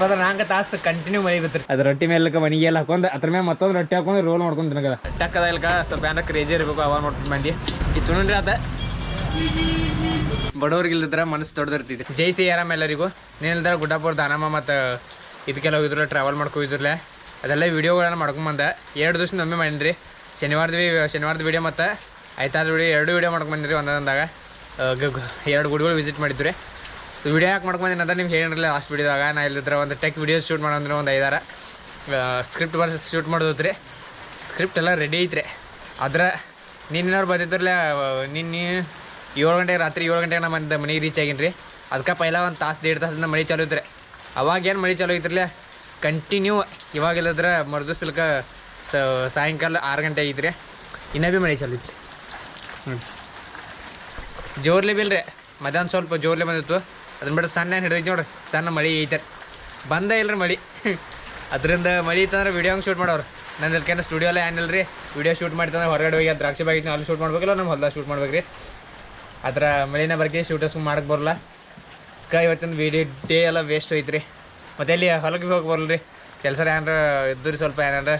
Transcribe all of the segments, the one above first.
ಇಪ್ಪತ್ನಾಲ್ಕು ತಾಸು ಕಂಟಿನ್ಯೂ ಮಳಿ ಬತ್ರಿ ಅದು ರೊಟ್ಟಿ ಮೇಲೆ ಮನಿಗೆ ಎಲ್ಲ ಹಾಕೊಂಡು ಅದ್ರ ಮೇಲೆ ಮತ್ತೊಂದು ರೊಟ್ಟಿ ಹಾಕೊಂಡು ರೋಲ್ ಮಾಡ್ಕೊಂಡು ತಿನ್ನಕದ ಟಕ್ಕದ ಇಲ್ಕ ಸ್ವಲ್ಪ ಏನಾರ ಕ್ರೇಜಿ ಇರಬೇಕು ಅವಾಗ ನೋಡ್ಕೊಂಡು ಮಂಡಿ. ಇದು ತುಣ್ರಿ ಅದ. ಬಡವ್ರಿಗೆ ಇಲ್ದಿದ್ರ ಮನಸ್ಸು ದೊಡ್ಡದಿರ್ತೈತಿ ಜೈ ಸಿ ಆರಾಮ್ ಎಲ್ಲರಿಗೂ. ನೀನಿಲ್ದಾರ ಗುಡ್ಡಾಪುರ ದಾನಮ್ಮ ಮತ್ತು ಇದಕ್ಕೆಲ್ಲ ಹೋಗಿದ್ರು ಟ್ರಾವೆಲ್ ಮಾಡ್ಕೋಗಿದ್ರಲ್ಲೇ ಅದೆಲ್ಲ ವೀಡಿಯೋಗಳನ್ನ ಮಾಡ್ಕೊಂಬಂದೆ ಎರಡು ದಿವಸ ಒಮ್ಮೆ ಮಾಡಿದ್ರಿ ಶನಿವಾರದ ಶನಿವಾರದ ವೀಡಿಯೋ ಮತ್ತು ಆಯ್ತಾದ ವೀಡಿಯೋ ಎರಡು ವೀಡಿಯೋ ಮಾಡ್ಕೊಂಬಂದ್ರಿ ಒಂದೊಂದಾಗ ಎರಡು ಗುಡಿಗಳು ವಿಸಿಟ್ ಮಾಡಿದ್ರಿ ಸೊ ವಿಡಿಯೋ ಯಾಕೆ ಮಾಡ್ಕೊಂಬಂದಿನ ಅಂತ ನಿಮ್ಗೆ ಹೇಳಿರಲಿಲ್ಲ ಲಾಸ್ಟ್ ವೀಡಿಯೋದಾಗ ನಾ ಇಲ್ಲಿದ್ರೆ ಒಂದು ಟೆಕ್ ವೀಡಿಯೋ ಶೂಟ್ ಮಾಡೋಂದ್ರೆ ಒಂದು ಐದಾರ. ಸ್ಕ್ರಿಪ್ಟ್ ಬರ್ಸಿ ಶೂಟ್ ಮಾಡೋದ್ರಿ ಸ್ಕ್ರಿಪ್ಟ್ ಎಲ್ಲ ರೆಡಿ ಐತ್ರಿ. ಆದ್ರೆ ನಿನ್ನೆನವ್ರು ಬಂದಿದ್ರಲ್ಲ ನಿನ್ನೆ ಏಳು ಗಂಟೆಗೆ ರಾತ್ರಿ ಏಳು ಗಂಟೆಗೆ ನಮ್ಮ ಮನೆ ಮನೆಗೆ ರೀಚ್ ಆಗಿನ್ರಿ. ರೀ ಅದಕ್ಕೆ ಪೈಲ ಒಂದು ತಾಸು ದೇಡ್ ತಾಸಿಂದ ಮಳೆ ಚಾಲು ಇದ್ರೆ ಅವಾಗ ಏನು ಮಳೆ ಚಾಲು ಐತ್ರಲ್ಲ ಕಂಟಿನ್ಯೂ ಇವಾಗಿಲ್ಲದ್ರೆ ಮರ್ದಿಸ್ಲಕ ಸಾಯಂಕಾಲ ಆರು ಗಂಟೆ ಐತ್ರಿ. ಇನ್ನ ಭೀ ಮಳೆ ಚಾಲು ಐತ್ರಿ. ಹ್ಞೂ ಜೋರ್ಲೆ ಬಿಲ್ರಿ ಮಧ್ಯಾಹ್ನ ಸ್ವಲ್ಪ ಜೋರ್ಲೆ ಬಂದಿತ್ತು. ಅದನ್ನ ಬಿಟ್ಟು ಸಣ್ಣ ಏನು ಹಿಡಿದೈತಿ ನೋಡ್ರಿ ಸಣ್ಣ ಮಳೆ ಐತೆ. ಬಂದೇ ಇಲ್ಲರಿ ಮಳೆ. ಅದರಿಂದ ಮಳೆ ಇತ್ತಂದ್ರೆ ವಿಡಿಯೋ ಹಂಗೆ ಶೂಟ್ ಮಾಡೋರು? ನನ್ನ ಇಲ್ಕೇನ ಸ್ಟುಡಿಯೋ ಎಲ್ಲ ಏನಿಲ್ಲ ರೀ ವಿಡಿಯೋ ಶೂಟ್ ಮಾಡ್ತಂದ್ರೆ ಹೊರಗಡೆ ಹೋಗಿ ದ್ರಾಕ್ಷಿ ಬಾಗಿತ್ತು ಅಲ್ಲಿ ಶೂಟ್ ಮಾಡ್ಬೇಕಿಲ್ಲ ನಮ್ಮ ಹೊಲ್ದಾಗ ಶೂಟ್ ಮಾಡ್ಬೇಕು ರೀ ಅದರ ಮಳಿನ ಬರ್ಗೆ ಶೂಟರ್ಸ್ ಮಾಡಕ್ಕೆ ಬರಲ್ಲ. ಕ ಇವತ್ತಿನ ವಿಡಿಯೋ ಡೇ ಎಲ್ಲ ವೇಸ್ಟ್ ಹೋಯ್ತು ರೀ ಮತ್ತೆ ಎಲ್ಲಿ ಹೊಲಕ್ಕೆ ಹೋಗಿ ಬರಲ್ಲ ರೀ ಕೆಲಸ ಏನಾರ ಇದ್ದು ಸ್ವಲ್ಪ ಏನಾರ?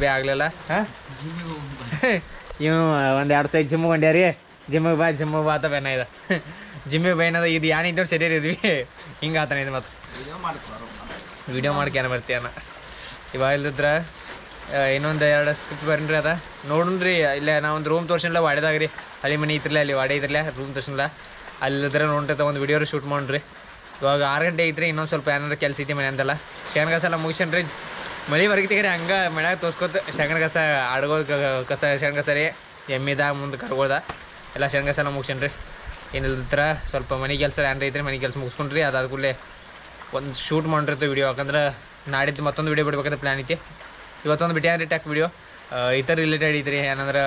ಭೀ ಆಗಲಿಲ್ಲ. ಹಾಂ? ಇವನು ಒಂದು ಎರಡು ಸೈಡ್ ಜಿಮ್ ಹೊಂಡ್ಯಾರಿ ಜಿಮ್ಮಿಗೆ ಬಾ ಜಿಮ್ಮಿಗೆ ಬಾ ಅಂತ ಬೇನ ಇದೆ. ಜಿಮ್ಮಿಗೆ ಬೈನದ ಇದು ಏನಿದ್ದು ಸರಿ ಇದ್ವಿ. ಹಿಂಗೆ ಆತನ ಇದು ಮತ್ತೆ ವಿಡಿಯೋ ಮಾಡ್ಕೆ ಏನು ಬರ್ತೀಯನ ಇವಾಗ ಇಲ್ದಿದ್ರ ಇನ್ನೊಂದು ಎರಡು ಸ್ಕ್ರಿಪ್ಟ್ ಬರ್ರಿ ಅದ. ನೋಡ್ರಿ ಇಲ್ಲೇ ನಾ ಒಂದು ರೂಮ್ ತೋರ್ಸಿಲ್ಲ ವಾಡಿದಾಗ ರೀ ಅಲ್ಲಿ ಮನೆ ಐತ್ರಲ್ಲ ಅಲ್ಲಿ ವಾಡೆ ಐತ್ರಲ್ಲ ರೂಮ್ ತೋರ್ಸಿಲ್ಲ ಅಲ್ಲಿದ್ರೆ ನೋಡ್ರಿ ಒಂದು ವಿಡಿಯೋ ಶೂಟ್ ಮಾಡ್ರಿ ಇವಾಗ ಆರು ಗಂಟೆ ಐತ್ರಿ ಇನ್ನೊಂದು ಸ್ವಲ್ಪ ಏನಾದ್ರು ಕೆಲಸ ಐತಿ ಮನೆ ಅಂತಲ್ಲ ಶೇಂಗಾ ಕಸ ಎಲ್ಲ ಮುಗಿಸ್ರಿ ಮಳೆ ಬರ್ಗಿತಿಗೆ ರೀ ಹಂಗೆ ಮನ್ಯಾಗ ತೋರ್ಸ್ಕೊತ ಶೇಂಗಾ ಕಸ ಆಡ್ಗೋದು ಕಸ ಶೇಂಗಾ ಕಸ ರೀ. ಎಮ್ಮಿದ ಮುಂದೆ ಕರ್ಗೋದ ಎಲ್ಲ ಶೇಂಗಾ ಕಸ ಎಲ್ಲ ಮುಗಿಸ್ಯಾನ್ರಿ. ಏನಿಲ್ದ್ರ ಸ್ವಲ್ಪ ಮನೆ ಕೆಲಸ ಏನಾರ ಇದ್ರೆ ಮನೆ ಕೆಲಸ ಮುಗಿಸ್ಕೊಂಡ್ರಿ. ಅದಾದ ಕೂಡಲೇ ಒಂದು ಶೂಟ್ ಮಾಡಿರ್ತೀವಿ ವಿಡಿಯೋ ಯಾಕಂದ್ರೆ ನಾಡಿದ್ದು ಮತ್ತೊಂದು ವಿಡಿಯೋ ಬಿಡ್ಬೇಕಂತ ಪ್ಲ್ಯಾನ್ ಐತಿ. ಇವತ್ತೊಂದು ಬಿಟ್ಟಿಯಾನ್ರಿ ಟೆಕ್ ವಿಡಿಯೋ ಈ ಥರ ರಿಲೇಟೆಡ್ ಇದ್ರಿ. ಏನಂದ್ರೆ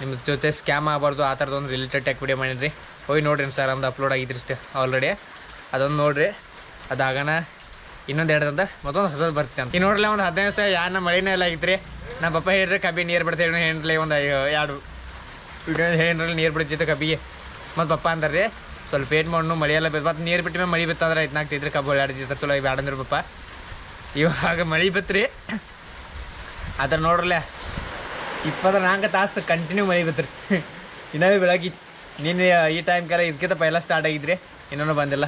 ನಿಮ್ಮ ಜೊತೆ ಸ್ಕ್ಯಾಮ್ ಆಗಬಾರ್ದು. ಆ ಥರದ್ದು ಒಂದು ರಿಲೇಟೆಡ್ ಟೆಕ್ ವೀಡಿಯೋ ಮಾಡಿದ್ರಿ. ಹೋಗಿ ನೋಡ್ರಿ ಸರ್ ಒಂದು ಅಪ್ಲೋಡ್ ಆಗಿದ್ರಿ ಇಷ್ಟೇ ಆಲ್ರೆಡಿ ಅದೊಂದು ನೋಡ್ರಿ. ಅದಾಗಣ ಇನ್ನೊಂದು ಎರಡು ಅಂತ ಮತ್ತೊಂದು ಹೊಸದು ಬರ್ತೀನಿ ಅಂತ. ಈ ನೋಡ್ರಿ ಒಂದು ಹದಿನೈದು ದಿವಸ ಯಾರನ್ನ ಮಳೆನೇ ಎಲ್ಲ ಆಗಿತ್ರಿ. ನಮ್ಮ ಪಪ್ಪ ಹೇಳಿದ್ರೆ ಕಬ್ಬಿ ನೀರು ಬಿಡ್ತೇವೆ ಹೇಳಿ ಒಂದು ಎರಡು ವೀಡಿಯೋ ಹೇಳಿ ನೀರು ಬಿಡ್ತಿತ್ತು ಕಬ್ಬಿಗೆ ಮತ್ತು ಪಪ್ಪ ರೀ ಸ್ವಲ್ಪ ವೇಟ್ ಮಾಡೋಣ ಮಳೆ ಎಲ್ಲ ಮತ್ತು ನೀರು ಬಿಟ್ಟ ಮೇಲೆ ಮಳೆ ಬಿತ್ತಂದ್ರೆ ಐದು ನಾಲ್ಕು ತಿಂದ್ರೆ ಕಬ್ಬು ಹೊಳ್ಯಾಡ್ತಿತ್ತು ಚಲೋ ಇವು ಆಡಂದ್ರೆ ಪಪ್ಪ ಇವಾಗ ಮಳೆ ಬತ್ರಿ ಅದ್ರ ನೋಡ್ರಲ್ಲ ಇಪ್ಪತ್ನಾಲ್ಕು ತಾಸು ಕಂಟಿನ್ಯೂ ಮಳೆ ಬತ್ರಿ ಇನ್ನೂ ಬೆಳಗ್ಗೆ ನಿನ್ನೆ ಈ ಟೈಮ್ ಕರೆ ಇದಕ್ಕಿಂತ ಪೈಲ ಸ್ಟಾರ್ಟ್ ಆಗಿದ್ರಿ ಇನ್ನೂ ಬಂದಿಲ್ಲ.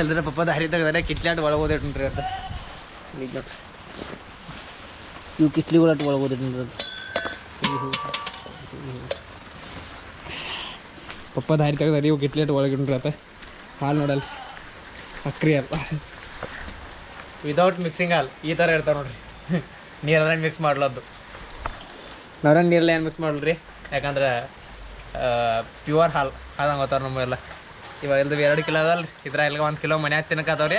ಇಲ್ದ್ರೆ ಪಪ್ಪ ದಾರಿ ತೆಗ್ದಾರೆ ಕಿಟ್ಲಾಟ್ ಒಳಗೆ ಓದಿಟ್ರಿ ಅಂತ ಈಗ ನೋಡ್ರಿ ಇವು ಕಿಟ್ಲಿಗಳಾಟ ಒಳಗೆ ಓದಿಟ್ರಿ ಅಂತ ಪಪ್ಪ ದಾರಿ ತೆಗ್ದಾರೆ ಇವು ಕಿಟ್ಲೇಟ್ ಒಳಗಿಟ್ರಿ ಅಂತ ಹಾಲು ನೋಡಲ್ಲ ಸಕ್ರಿ ಅಲ್ಲ ವಿದೌಟ್ ಮಿಕ್ಸಿಂಗ್ ಹಾಲು ಈ ಥರ ಇರ್ತಾವೆ ನೋಡ್ರಿ. ನೀರೆಲ್ಲ ಮಿಕ್ಸ್ ಮಾಡ್ಲದ್ದು. ನಾವ್ರ ನೀರೆಲ್ಲ ಏನು ಮಿಕ್ಸ್ ಮಾಡಲ್ರಿ ಯಾಕಂದ್ರೆ ಪ್ಯೂರ್ ಹಾಲು. ಹಾಲು ಗೊತ್ತಾರ ನಮ್ಮೆಲ್ಲ ಇವಾಗ ಇಲ್ದು ಎರಡು ಕಿಲೋ ಅದಲ್ಲ ರೀ ಇದ್ರ ಇಲ್ಲಿಗೆ ಒಂದು ಕಿಲೋ ಮನ್ಯಾಗ ತಿನ್ನಕತ್ತವ್ರಿ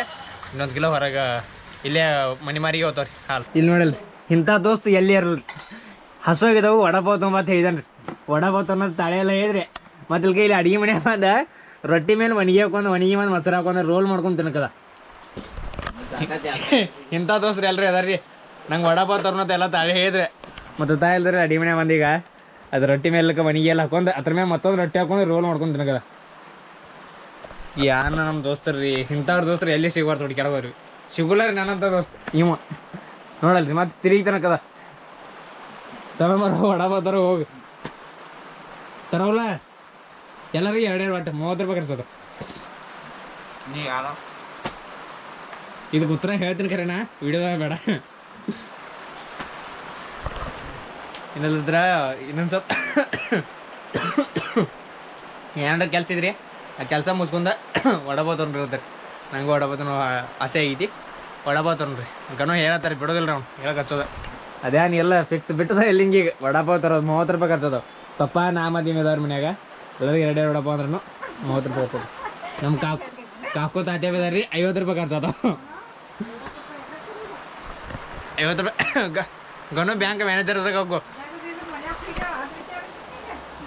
ಇನ್ನೊಂದು ಕಿಲೋ ಹೊರಗೆ ಇಲ್ಲೇ ಮನೆ ಮಾರಿಗೆ ಹೋಗ್ತಾವ್ರಿ ಹಾಲು. ಇಲ್ಲಿ ನೋಡಲ್ರಿ. ಇಂಥ ದೋಸ್ತ್ ಎಲ್ಲಿ ಇರಲ್ರಿ? ಹಸೋಗಿದವು ವಡಪಾವ್ ತೊಂಬತ್ತು ಹೇಳಿದಾನ್ರಿ. ವಡಪಾವ್ ಅನ್ನೋದು ತಾಳೆ ಎಲ್ಲ ಹೇಳಿದ್ರಿ. ಇಲ್ಲಿ ಇಲ್ಲಿ ಅಡಿಗೆ ಮನೆ ಬಂದ ರೊಟ್ಟಿ ಮೇಲೆ ಒಣಗಿ ಹಾಕೊಂಡು, ಒಣಗಿ ಬಂದು ಮೊಸರು ಹಾಕೊಂಡು, ರೋಲ್ ಮಾಡ್ಕೊಂಡು ತಿನ್ಕದ. ಇಂಥ ದೋಸ್ತ್ರು ಎಲ್ಲರೂ ಅದಾರ್ರಿ ನಂಗೆ ವಡಪ ತರ್ನತ್ತ ಎಲ್ಲ ತಾಳೆ ಹೇಳಿದ್ರೆ. ಮತ್ತೆ ತಾ ಇಲ್ದ್ರೆ ಅಡಿಗೆ ಮನೆ ಬಂದೀಗ ಅದು ರೊಟ್ಟಿ ಮೇಲೆ ಒಣಗಿ ಎಲ್ಲ ಹಾಕೊಂಡು, ಅದ್ರ ಮೇಲೆ ಮತ್ತೊಂದು ರೊಟ್ಟಿ ಹಾಕೊಂಡು, ರೋಲ್ ಮಾಡ್ಕೊಂಡು ತಿನ್ಕದ. ಯಾರ ನಮ್ಮ ದೋಸ್ತರು ರೀ, ಇಂಥವ್ರ ದೋಸ್ತರು ಎಲ್ಲಿ ಸಿಗಬಾರ್ದು ಹುಡುಕಿ ಕೆಳಗೋರಿ ಸಿಗುಲ್ಲ ರೀ ನನ್ನಂಥ ದೋಸ್ತ, ಇವ. ನೋಡಲ್ರಿ ಮತ್ತೆ ತಿರುಗಿ ತನಕದ. ತಗೊಂಬರ ತರ ಹೋಗಿ. ತರೋಲ್ಲ? ಎಲ್ಲರಿಗೂ ಎರಡು ಒಟ್ಟು ಮೂವತ್ತು ರೂಪಾಯಿ ಕರ್ಸೋದು ನೀ ಯಾರ? ಇದಕ್ಕೆ ಉತ್ತರ ಹೇಳ್ತೀನಿ ಕರೆನಾ ವಿಡಿಯೋದಾಗ ಬೇಡ. ಇನ್ನಲ್ಲಿದ್ರ ಇನ್ನೊಂದು ಸ್ವಲ್ಪ ಏನಾರ ಕೆಲಸ ಇದ್ರಿ? ಆ ಕೆಲಸ ಮುಗಿಸ್ಕೊಂಡ ಒಡಬೋ ತೊಗೊಂಡ್ರಿ ನಂಗೂ ವಡಪಾವ್ ಆಸೆ ಐತಿ. ವಡಪಾವ್ ತೊಗೊಂಡ್ರಿ ಗನೋ ಹೇಳತ್ತಾರೆ ಬಿಡೋದಿಲ್ಲ ಅವ್ನು. ಹೇಳಕ್ಕೆ ಹಚ್ಚೋದ. ಅದೇ ನೀ ಎಲ್ಲ ಫಿಕ್ಸ್ ಬಿಟ್ಟದ ಎಲ್ಲಿ ಹಿಂಗೀಗ ವಡಪಾವ್ ತರೋದು ಮೂವತ್ತು ರೂಪಾಯಿ ಖರ್ಚೋದವು ಪಪ್ಪ ನಾ ಮದಿ ಮನ್ಯಾಗ. ಎಲ್ಲರಿಗೆ ಎರಡು ವಡಪಾವ್ ಅಂದ್ರೂ ಮೂವತ್ತು ರೂಪಾಯಿ ಕೊಡು ನಮ್ಮ ಕಾಕು ಕಾಕು ತಾತ್ಯ ಬೇದಾರ ರೀ ಐವತ್ತು ರೂಪಾಯಿ ಖರ್ಚೋದವು ಐವತ್ತು ರೂಪಾಯಿ ಗನು ಬ್ಯಾಂಕ್ ಮ್ಯಾನೇಜರ್ ಅದ ಹೋಗು.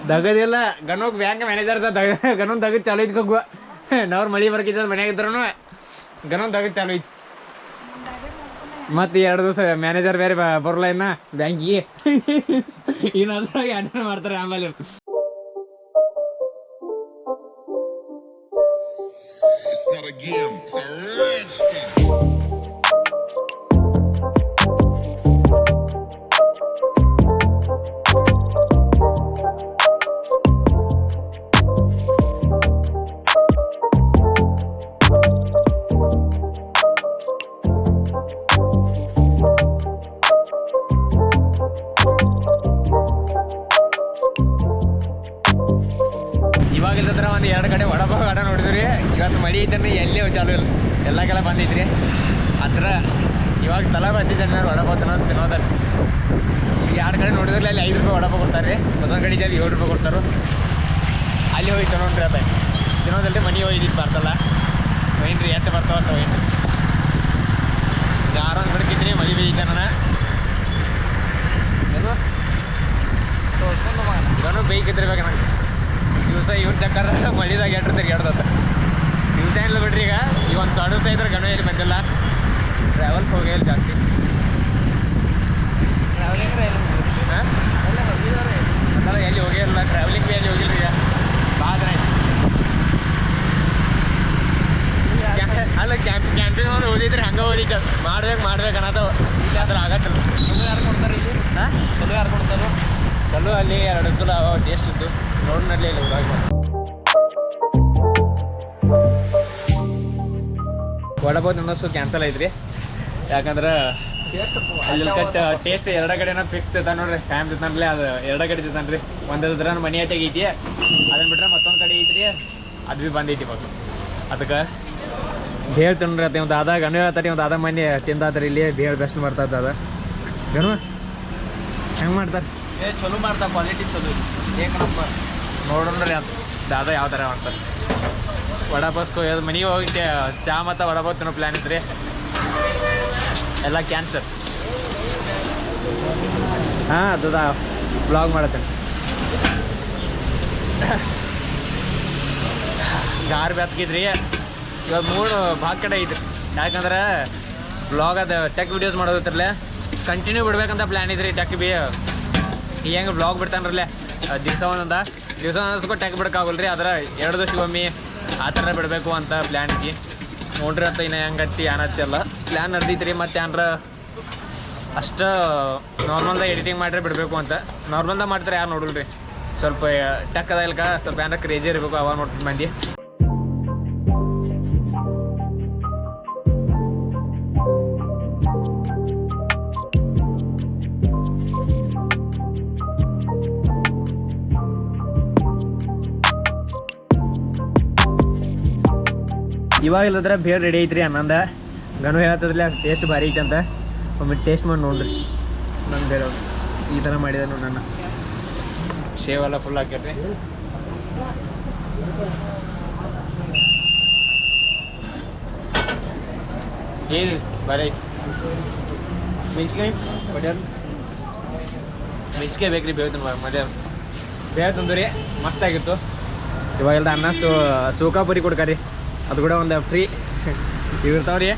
ದಗದಿಲ್ಲ ಗನೋಗ್ ಬ್ಯಾಂಕ್ ಮ್ಯಾನೇಜರ್ ಅದ ದಗ ಗನೊಂದು ದಗದ್ ಚಾಲು ಐತಿ ಹೋಗುವ ನಾವ್ರು ಮಳಿ ಬರ್ಕಿದ್ದ ಮನ್ಯಾಗ ಇದ್ರು ಗನೊಂದು ದಗದ್ ಚಾಲು ಐತಿ. ಮತ್ತೆ ಎರಡು ದಿವಸ ಮ್ಯಾನೇಜರ್ ಬೇರೆ ಬರಲ್ಲ ಇನ್ನ ಬ್ಯಾಂಕಿಗೆ. ಇನ್ನು ಅದ್ರಾಗ ಮಾಡ್ತಾರೆ ಆಮೇಲೆ. start again. It's a redstone. A game, ಎಲ್ಲಿ ಚಾಲು ಇಲ್ಲ. ಎಲ್ಲ ಕಡೆ ಬಂದಿದ್ರಿ. ಹತ್ರ ಇವಾಗ ತಲ ನಾನು ವಡಪಾವ್ ತಿನ್ನೋದು. ತಿನ್ನೋದಲ್ಲಿ ಈಗ ಎರಡು ಕಡೆ ನೋಡಿದ್ರೆ ಅಲ್ಲಿ ಐದು ರೂಪಾಯಿ ವಡಪಾವ್ ಕೊಡ್ತಾರೆ. ರೀ ಮತ್ತೊಂದು ಕಡೆ ಅಲ್ಲಿ ಏಳು ರೂಪಾಯಿ ಕೊಡ್ತಾರೆ. ಅಲ್ಲಿ ಹೋಗಿ ತಗೊಂಡ್ರಿ ಅದ ತಿನ್ನೋದಲ್ಲಿ ಮನೆ ಹೋಗಿ ಬರ್ತಲ್ಲ. ಒಯ್ನ್ರಿ ಎತ್ತ ಬರ್ತಾವ ಅಂತ ಒಯ್ನ್ರಿ ಯಾರೊಂದು ಬಿಡ್ತಿದ್ರಿ ಮನೆ ಬೀಜ ನಾನು ಏನು? ಇವನು ಬೇಕನ ನಂಗೆ. ದಿವಸ ಇವ್ನ ಚಕ್ಕರ ಮಳಿದಾಗ ಎಟ್ರ ತಿರ್ಗಾಡ್ದತ್ತ ಇಲ್ಲ ಬಿಡ್ರಿ ಈಗ. ಈಗ ಒಂದು ಸಹ ಇದ್ರೆ ಗಣ ಇಲ್ಲಿ ಬಂದಿಲ್ಲ. ಟ್ರಾವೆಲ್ಸ್ ಇಲ್ಲ ಜಾಸ್ತಿ. ಎಲ್ಲಿ ಹೋಗೇ ಎಲ್ಲಿ ಇಲ್ಲ. ಟ್ರಾವೆಲಿಂಗ್ ಬಿ ಎಲ್ಲಿ ಹೋಗಿಲ್ಲ ಈಗ? ಕ್ಯಾ- ಅಲ್ಲ ಕ್ಯಾಂಪ್ ಕ್ಯಾಂಪಿಂಗ್ ಅವ್ರು ಓದಿದ್ರೆ ಹಂಗೆ ಓದಿಕ್ಕೆ ಮಾಡ್ಬೇಕು ಮಾಡ್ಬೇಕು ಅನ್ನೋದು ಇಲ್ಲ ಆದ್ರೆ ಆಗತ್ತಲ್ಲ. ಹಾಂ? ಚಲೋ ಅಲ್ಲಿ ಎರಡು ಕಿಲೋ ಟೇಸ್ಟ್ ಇದ್ದು. ನೋಡಿ ನಡ್ಲಿ ಇಲ್ಲಿ ಊರಾಗ ವಡಪಾವ್ ತಿನ್ನೋಸು ಕ್ಯಾನ್ಸಲ್ ಐತ್ರಿ ಯಾಕಂದ್ರೆ ಅಲ್ಲಿ ಕಟ್ ಟೇಸ್ಟ್ ಎರಡ ಕಡೆನ ಫಿಕ್ಸ್ ತಿಂತಾನ ನೋಡ್ರಿ. ಫ್ಯಾಮ್ ತಿಂತಾನ್ರಿ ಅದು ಎರಡ ಕಡೆ ತಿಂತಾನ್ರಿ ಒಂದ್ರ ಮನೆ ಹತ್ತಿಗೆ ಐತಿ. ಅದನ್ನ ಬಿಟ್ರೆ ಮತ್ತೊಂದು ಕಡೆ ಐತ್ರಿ. ಅದು ಭೀ ಬಂದೈತಿ ಇವಾಗ. ಅದಕ್ಕೆ ಭೇಳ್ ತಿನ್ರಿ ಅತ್ತೆ, ಒಂದು ಅದಾಗ ಗಣ ಹೇಳ್ತಾರೆ, ಒಂದು ಅದ ಮನೆ ತಿಂದಾತ್ರಿ ಇಲ್ಲಿ. ಭೇಳ್ ಬೆಸ್ಟ್ ಮಾಡ್ತಾ ಅದ. ಗಣ ಹೆಂಗೆ ಮಾಡ್ತಾರೆ? ಏ, ಚಲೋ ಮಾಡ್ತಾ ಕ್ವಾಲಿಟಿ ಚಲೋ ಏಕ ನಂಬರ್ ನೋಡೋಣ್ರಿ ಅದು ದಾದ ಯಾವ ಥರ ಮಾಡ್ತಾರೆ. ವಡಾಪಾಸ್ಕೋ ಅದು ಮನೆಗೆ ಹೋಗಿ ಚಾ ಮತ್ತು ವಡಾಪಾವ್ ತಿನ್ನೋ ಪ್ಲ್ಯಾನ್ ಇದ್ರಿ ಎಲ್ಲ ಕ್ಯಾನ್ಸರ್ ಹಾಂ ಅದದ ಬ್ಲಾಗ್ ಮಾಡತ್ತೇನೆ. ಗಾರ್ ಬೆತ್ಕಿದ್ರಿ ಇವಾಗ ಮೂರು ಭಾಗ ಕಡೆ ಐತ್ರಿ. ಯಾಕಂದ್ರೆ ಬ್ಲಾಗ್ ಅದು ಟೆಕ್ ವಿಡಿಯೋಸ್ ಮಾಡೋದಿತ್ರಲ್ಲ ಕಂಟಿನ್ಯೂ ಬಿಡ್ಬೇಕಂತ ಪ್ಲ್ಯಾನ್ ಇದ್ರಿ ಟೆಕ್ ಬಿ. ಹೆಂಗೆ ಬ್ಲಾಗ್ ಬಿಡ್ತಾನ್ರಲ್ಲೇ. ದಿವಸ ಒಂದೊಂದ ದಿವಸ ಒಂದೊಂದು ಟೆಕ್ ಬಿಡೋಕ್ಕಾಗಲ್ರಿ ಅದ್ರ ಎರಡು ದಿವಸಗೊಮ್ಮೆ ಆ ಥರ ಬಿಡಬೇಕು ಅಂತ ಪ್ಲ್ಯಾನ್ ಐತಿ ನೋಡ್ರಿ ಅಂತ ಇನ್ನು ಹೆಂಗೆ ಹತ್ತಿ ಏನತ್ತಿಲ್ಲ ಪ್ಲ್ಯಾನ್ ನಡ್ದೈತ್ರಿ ಮತ್ತು ಏನಾರ ಅಷ್ಟು ನಾರ್ಮಲ್ದಾಗ ಎಡಿಟಿಂಗ್ ಮಾಡ್ರೆ ಬಿಡಬೇಕು ಅಂತ. ನಾರ್ಮಲ್ದಾಗ ಮಾಡ್ತಾರೆ ಯಾರು ನೋಡಲ್ರಿ. ಸ್ವಲ್ಪ ಟಕ್ ಅದ ಇಲ್ಕ, ಸ್ವಲ್ಪ ಏನಾರ ಕ್ರೇಜಿ ಇರಬೇಕು ಅವಾಗ ನೋಡ್ತೀನಿ ಮಂದಿ. ಇವಾಗ ಇಲ್ಲದ್ರೆ ಬೇರೆ ರೆಡಿ ಐತ್ರಿ ಅನ್ನಂದ. ಗನು ಹೇಳ್ತದ್ರಲ್ಲ ಟೇಸ್ಟ್ ಭಾರಿ ಐತೆ ಅಂತ. ಒಮ್ಮೆ ಟೇಸ್ಟ್ ಮಾಡಿ ನೋಡ್ರಿ. ನನ್ನ ಬೇಡ ಈ ಥರ ಮಾಡಿದೆ ನೋಡಿ ನನ್ನ. ಸೇವೆಲ್ಲ ಫುಲ್ ಹಾಕ್ಯಾರ ಏನು ಬರೀ ಮೆಣಸಿಕಾಯಿ ಮಧ್ಯಾಹ್ನ ಮೆಣಸಿಕಾಯಿ ಬೇಕ್ರಿ ಬೇವು ತುಂಬ ಮಧ್ಯಾಹ್ನ. ಮಸ್ತ್ ಮಸ್ತಾಗಿತ್ತು ಇವಾಗೆಲ್ಲ ಅನ್ನ ಸು ಸೂಕಾಪುರಿ ಕೊಡ್ಕಾರಿ. ಅದು ಕೂಡ ಒಂದು ಫ್ರೀ ಇವು ಇರ್ತಾವ್ರಿ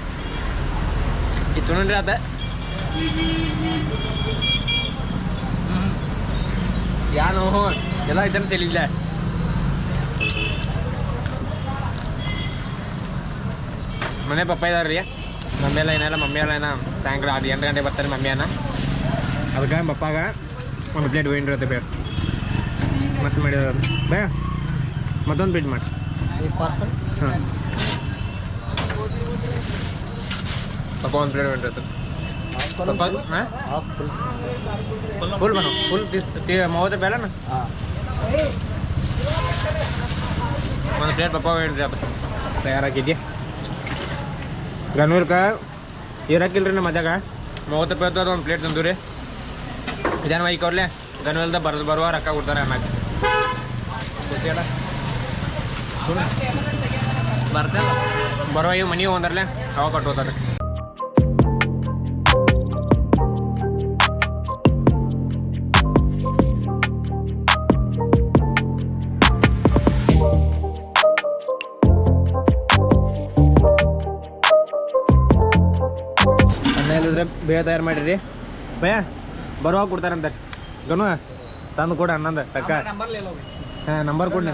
ಇದು ತಿನ್ನೋಣ್ರಿ ಆತ ಯಾನು ಎಲ್ಲ ಐತನ ಚೆಲ್ಲಿಲ್ಲ ಮನೆ ಪಪ್ಪ ಇದಾರೆ ರೀ ಮಮ್ಮಿ ಎಲ್ಲ ಏನೆಲ್ಲ ಮಮ್ಮಿ ಎಲ್ಲ ಏನ ಸಾಯಂಕಾಲ ಅದು ಎಂಟು ಗಂಟೆ ಬರ್ತಾರೆ ಮಮ್ಮಿ ಅನ್ನ ಅದಕ್ಕೆ ಪಪ್ಪಾಗ ಒಂದು ಪ್ಲೇಟ್ ವೈನ್ ಇರುತ್ತೆ ಬೇರೆ ಮತ್ತೆ ಮಾಡಿದ ಬೇ ಮತ್ತೊಂದು ಪ್ಲೇಟ್ ಮಾಡಿ ಪಾರ್ಸಲ್ ಹಾಂ ಪಪ್ಪ ಒಂದು ಪ್ಲೇಟ್ ಇರುತ್ತೆ ಫುಲ್ ಹಾಂ? ಫುಲ್ ಫುಲ್ ಮೂವತ್ತು ಬೇಡ ಹಾಂ. ಒಂದು ಪ್ಲೇಟ್ ಪಪ್ಪ ಹೇಳ್ರಿ ಅದು. ತಯಾರಾಗಿದ್ದೆ ಗನ್ವರ್ಕ ಇರಕ್ಕಿಲ್ರಿ ನಮ್ಮ ಮಜಾಗ ಮೂವತ್ತು ರೂಪಾಯಿ ಅದು ಒಂದು ಪ್ಲೇಟ್ ತಂದು ರೀ ಇದೇನು ಮೈ ಕೊಡ್ಲೆ ಗನ್ವೆಲ್ದ ಬರೋದು ಬರುವ ರೊಕ್ಕ ಕೊಡ್ತಾರೆ ಅನ್ನಕ್ಕೆ ಗೊತ್ತಿಲ್ಲ ಬರ್ತಲ್ಲ ಬರುವ ಇವು ಮನೆಗೆ ಒಂದರ್ಲೆ ಅವಾಗ ಕೊಟ್ಟು ಹೋಗ್ತಾರೆ. ಬೇಗ ತಯಾರು ಮಾಡಿರಿ. ಭಯ ಬರುವಾಗ ಕೊಡ್ತಾರಂತೆ ಗನು ತಂದು ಕೊಡು ಅನ್ನಂದ ತಕ್ಕ. ಹಾಂ ನಂಬರ್ ಕೊಡಿ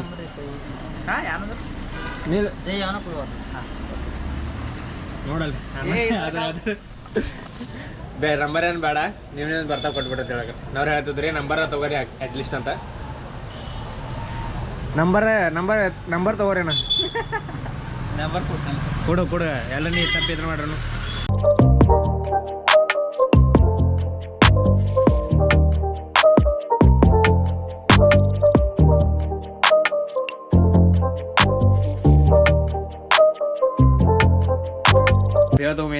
ಕೊಡುವ. ನೋಡಲ್ಲ. ಬೇ ನಂಬರ್ ಏನು ಬೇಡ. ನೀವೇ ಬರ್ತಾ ಕೊಟ್ಬಿಡತ್ತೆ ಹೇಳಕ್ಕೆ ನಾವ್ರು ಹೇಳ್ತಿದ್ರಿ ನಂಬರ್ ತಗೋರಿ ಅಟ್ ಲೀಸ್ಟ್ ಅಂತ. ನಂಬರ್ ನಂಬರ್ ನಂಬರ್ ತಗೋರಿ ಅಣ್ಣ. ನಂಬರ್ ಕೊಡ್ತಾನೆ. ಕೊಡು ಕೊಡು. ಎಲ್ಲ ನೀ ತಪ್ಪಿದ್ರೆ ಮಾಡ್ರನು.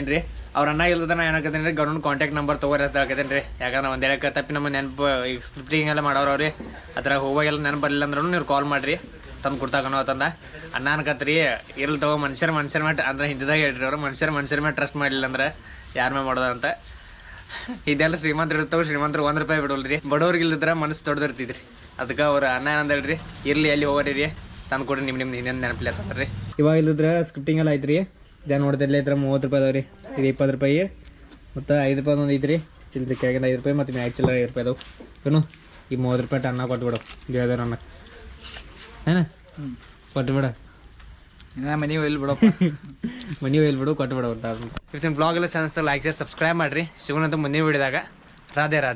ತೊಗೊಂಬೇನ್ರಿ ಅವ್ರ ಅಣ್ಣ ಇಲ್ಲದ ನಾ ಏನಾಕತ್ತೇನೆ ರೀ ಗೌರ್ಮೆಂಟ್ ಕಾಂಟ್ಯಾಕ್ಟ್ ನಂಬರ್ ತಗೋರಿ ಅಂತ ಹೇಳ್ಕತ್ತೇನೆ ರೀ ಯಾಕಂದ್ರೆ ಒಂದು ಹೇಳಕ್ಕೆ ತಪ್ಪಿ ನಮ್ಮ ನೆನಪು ಈಗ ಸ್ಕ್ರಿಪ್ಟಿಂಗ್ ಎಲ್ಲ ಮಾಡೋರು ಅವ್ರಿ. ಅದ್ರ ಹೋಗೋಗೆಲ್ಲ ನೆನಪು ಬರಲಿಲ್ಲ ಅಂದ್ರೂ ನೀವು ಕಾಲ್ ಮಾಡಿರಿ. ತಂದು ಕೊಡ್ತಾಕನೋ ತಂದ ಅಣ್ಣ ಅನ್ಕತ್ರಿ ಇರ್ಲಿ ತಗೋ ಮನುಷ್ಯರ ಮನುಷ್ಯರ ಮೇಲೆ, ಅಂದ್ರೆ ಹಿಂದಿದಾಗ ಹೇಳ್ರಿ ಅವರು, ಮನುಷ್ಯರ ಮನುಷ್ಯರ ಮೇಲೆ ಟ್ರಸ್ಟ್ ಮಾಡಲಿಲ್ಲ ಅಂದ್ರೆ ಯಾರ ಮೇಲೆ ಮಾಡೋದು ಅಂತ. ಇದೆಲ್ಲ ಶ್ರೀಮಂತರು ಇರ್ತಾವೆ, ಶ್ರೀಮಂತರು ಒಂದು ರೂಪಾಯಿ ಬಿಡೋಲ್ರಿ. ಬಡವ್ರಿಗೆ ಇಲ್ಲದ್ರ ಮನಸ್ಸು ದೊಡ್ಡದಿರ್ತಿದ್ರಿ ಅದಕ್ಕೆ ಅವ್ರ ಅಣ್ಣ ಏನಂದ ಹೇಳ್ರಿ, ಇರ್ಲಿ ಅಲ್ಲಿ ಹೋಗೋರಿ ರೀ ತಂದು ಕೊಡ್ರಿ ನಿಮ್ಮ ನಿಮ್ಮ ಹಿಂದೆ ನೆನಪಿಲ್ಲ ಅಂತಂದ್ರಿ. ಇವಾಗ ಇಲ್ಲದ್ರ ಸ್ಕ್ರಿಪ್ಟಿಂಗ್ ಎಲ್ಲ ಐತ್ರಿ ಇದೇ ನೋಡ್ತಿರ್ಲಿ ಇದ್ರ ಮೂವತ್ತು ರೂಪಾಯಿ ಅದಾವ ರೀ ಇದು ಇಪ್ಪತ್ತು ರೂಪಾಯಿ. ಮತ್ತು ಐದು ರೂಪಾಯಿ ಒಂದು ಐತ್ರಿ. ಚಿಲ್ಲರೆ ಕೆಳಗಿಂದ ಐದು ರೂಪಾಯಿ ಮತ್ತು ಮ್ಯಾಗ್ ಚಿಲ್ಲರೆ ಐದು ರೂಪಾಯಿ ಅದಾವೆ ಏನು ಈ ಮೂವತ್ತು ರೂಪಾಯಿ ಅನ್ನ ಕೊಟ್ಬಿಡು ಗೆಳದವ್ರ ಅನ್ನ ಏನ? ಕೊಟ್ಬಿಡ ಮನಿ ಒಯ್ಲ್ ಬಿಡು ಮನಿ ಒಯ್ಲ್ ಬಿಡು ಕೊಟ್ಬಿಡು ಅಂತ. ಇವತ್ತಿನ ಬ್ಲಾಗ್ ಎಲ್ಲ ಚಾನಲ್ಸ್ ಲೈಕ್ ಶೇರ್ ಸಬ್ಸ್ಕ್ರೈಬ್ ಮಾಡಿರಿ. ಸಿಗೋಣಂತ ಮುಂದಿನ ವಿಡಿಯೋದಾಗ ರಾಧೆ ರಾಧೆ.